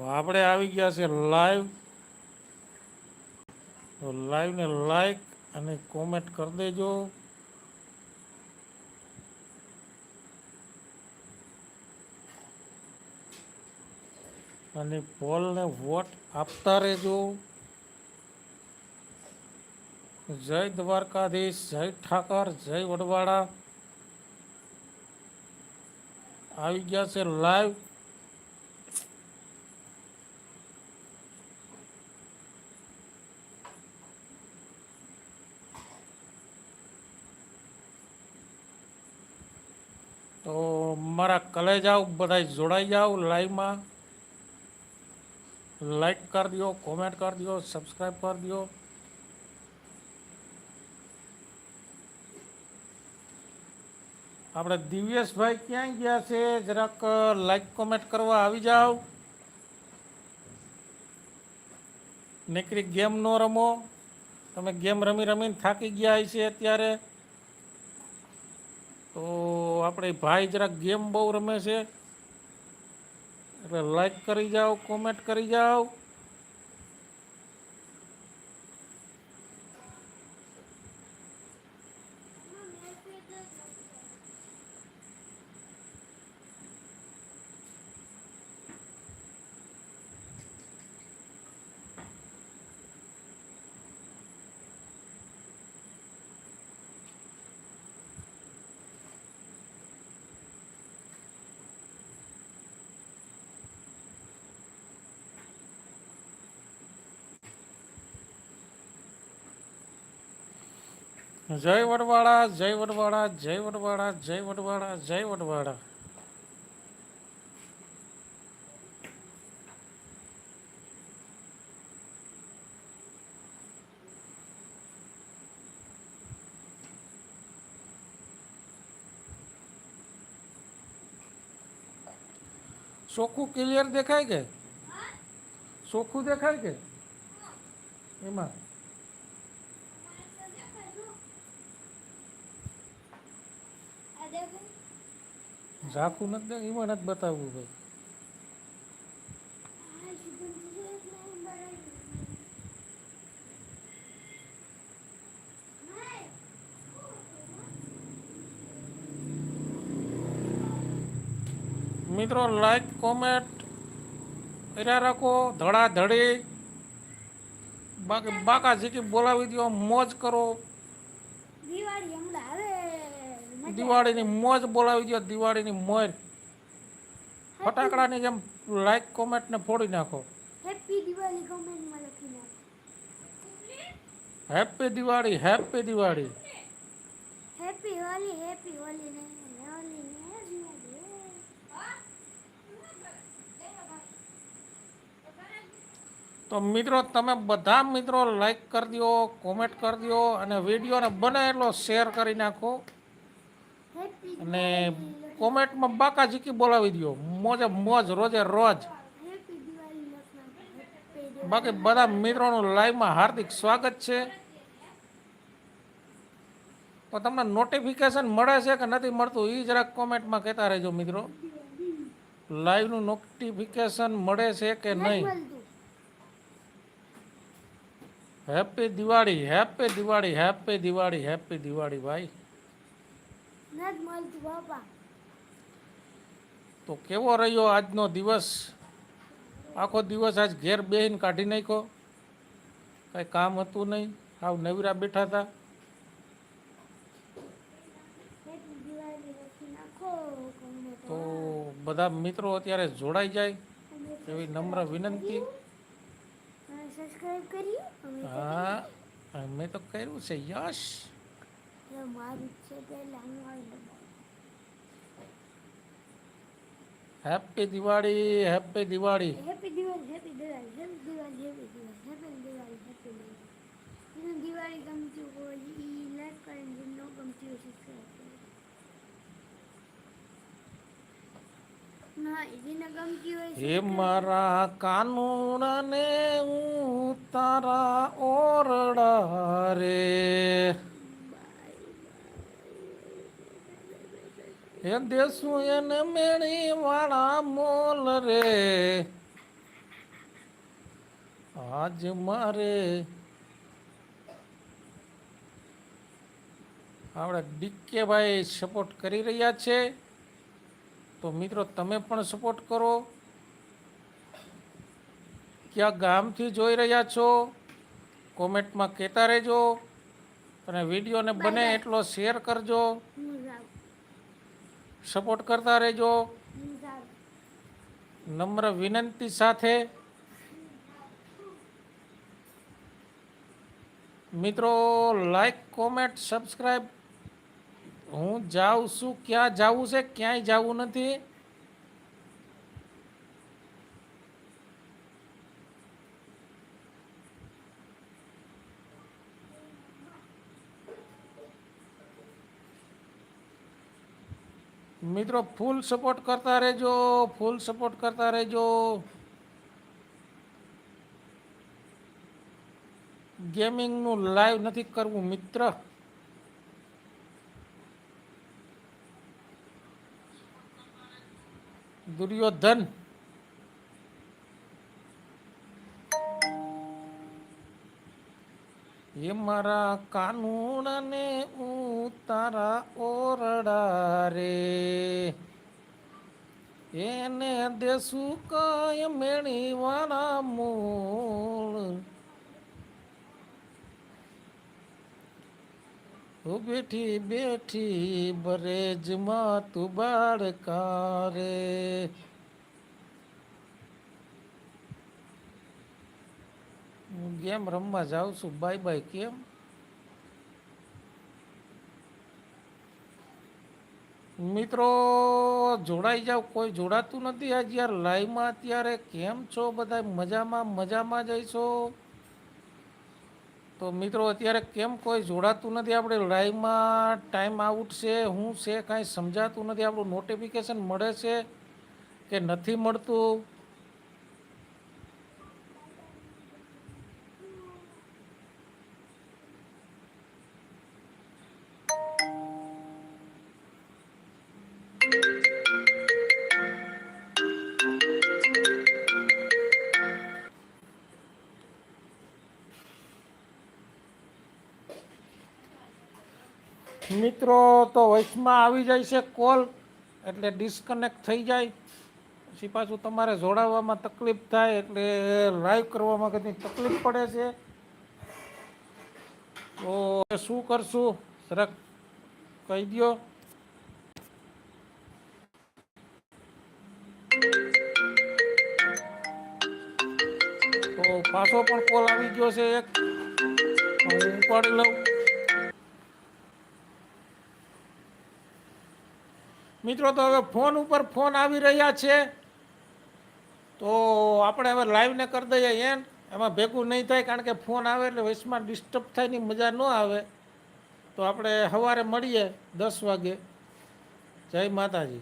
આપણે આવી ગયા છે લાઈવ તો લાઈવને લાઈક અને કોમેન્ટ કરી દેજો. અને પોલને વોટ આપતા રહેજો. જય દ્વારકાધીશ, જય ઠાકર, જય વડવાડા આવી ગયા છે લાઈવ તો મારા કલેજાઓ બધા જોડાઈ જાઓ લાઈવમાં. લાઈક કરી દો કોમેન્ટ કરી દો સબસ્ક્રાઈબ કરી દો આપણે દિવ્યેશભાઈ ક્યાંય ગયા છે? જરાક લાઈક કોમેન્ટ કરવા આવી જાઓ. નીકળી ગેમ નો રમો. તમે ગેમ રમી રમીને થાકી ગયા છે અત્યારે. તો આપણે ભાઈ જરાક ગેમ બહુ રમે છે. એટલે લાઈક કરી જાઓ કોમેન્ટ કરી જાઓ. જય વડવાળા જય વડવાળા જય વડવાળા જય વડવાળા જય વડવાળા ચોખ્ખું ક્લિયર દેખાય કે ચોખ્ખું દેખાય કે એમાં ઝાખું નથી દે એમાં નથી બતાવવું ભાઈ. મિત્રો લાઈક કોમેન્ટ કર્યા રાખો. ધડા ધડી બાકી બાકા જીકી બોલાવી દો મોજ કરો દિવાળી હમણાં હવે દિવાળીની મોજ બોલાવી દો દિવાળીની મોજ. ફટાકડાની જેમ લાઈક કોમેન્ટ ને ફોડી નાખો. હેપી દિવાળી કોમેન્ટમાં લખી નાખો. Happy Diwali happy Diwali. Happy Holi happy Holi ને હોલી ને તો મિત્રો તમે બધા મિત્રો લાઈક કરી દો કોમેન્ટ કરી દો અને વિડીયોને બને એટલો શેર કરી નાખો. અને કોમેન્ટમાં બાકા ઝીકી બોલાવી દો મોજે મોજ રોજે રોજ. બાકી બધા મિત્રોનું લાઈવમાં હાર્દિક સ્વાગત છે. તો તમને નોટિફિકેશન મળે છે કે નથી મળતું એ જરાક કોમેન્ટમાં કહેતા રહેજો મિત્રો. લાઈવનું નોટિફિકેશન મળે છે કે નહીં? Happy Diwali happy Diwali happy Diwali happy Diwali ભાઈ. નથી મળતું બાપા. તો કેવો રહ્યો આજનો દિવસ? આખો દિવસ આજ ઘેર બેહીને કાઢી નાખ્યો? કાંઈ કામ હતું નહીં? આવ નવરા બેઠા હતા તો. બધા મિત્રો અત્યારે જોડાઈ જાય એવી નમ્ર વિનંતી. હા મેં તો કર્યું છે યશ! તો મારું છે પહેલા happy Diwali happy Diwali happy Diwali happy Diwali happy Diwali happy Diwali happy Diwali happy Diwali જેને દિવાળી ગમતી હોય એ લાઈક કરે ને જેને ન ગમતી હોય સબસ્ક્રાઈબ ના હે મારા કાનુડાને હું તારા ઓરડા રે હે દેસુ એને મેળી વાળા મોલ રે. આજ મારે આપણે ડીકે ભાઈ સપોર્ટ કરી રહ્યા છે. તો મિત્રો તમે પણ સપોર્ટ કરો. ક્યાં ગામથી જોઈ રહ્યા છો? કોમેન્ટમાં કહેતા રહેજો અને વિડીયોને બને એટલો શેર કરજો. સપોર્ટ કરતા રહેજો. નમ્ર વિનંતી સાથે. મિત્રો લાઈક કોમેન્ટ સબસ્ક્રાઈબ હું જાઉં છું. ક્યાં જાવું છે? ક્યાંય જાવું નથી. મિત્રો ફૂલ સપોર્ટ કરતા રહેજો ફૂલ સપોર્ટ કરતા રહેજો. ગેમિંગનું લાઈવ નથી કરવું, મિત્ર. દુર્યોધન એ મારા કાનૂણને હું તારા ઓરડા રે એને દેશું કાય મેળી વાળા મૂળ. બેઠી બેઠી બરેજમાં તું બાળકારે. હું ગેમ રમવા જાઉં છું. બાય બાય કેમ? મિત્રો, જોડાઈ જાવ કોઈ જોડાતું નથી આજ યાર. લાઈવમાં અત્યારે કેમ છો બધા મજામાં મજામાં જઈશો તો મિત્રો, અત્યારે કેમ કોઈ જોડાતું નથી? આપણે લાઈવમાં ટાઈમ આઉટ છે. હું છે કાંઈ સમજાતું નથી. આપણું નોટિફિકેશન મળે છે કે નથી મળતું? મિત્રો, તો વોઇસમાં આવી જાય છે કોલ, એટલે ડિસ્કનેક્ટ થઈ જાય. પછી પાછું તમારે જોડાવવામાં તકલીફ થાય, એટલે લાઈવ કરવામાં કંઈ તકલીફ પડે છે. તો શું કરશું? સરક કહી દો તો પાછો પણ કોલ આવી ગયો છે એક. હું ઉપાડી લઉં. મિત્રો, તો હવે ફોન ઉપર ફોન આવી રહ્યા છે. તો આપણે હવે લાઈવને કરી દઈએ એન. એમાં ભેગું નહીં થાય કારણ કે ફોન આવે એટલે વચમાં ડિસ્ટર્બ થાયની મજા ન આવે. તો આપણે સવારે મળીએ દસ વાગે. જય માતાજી.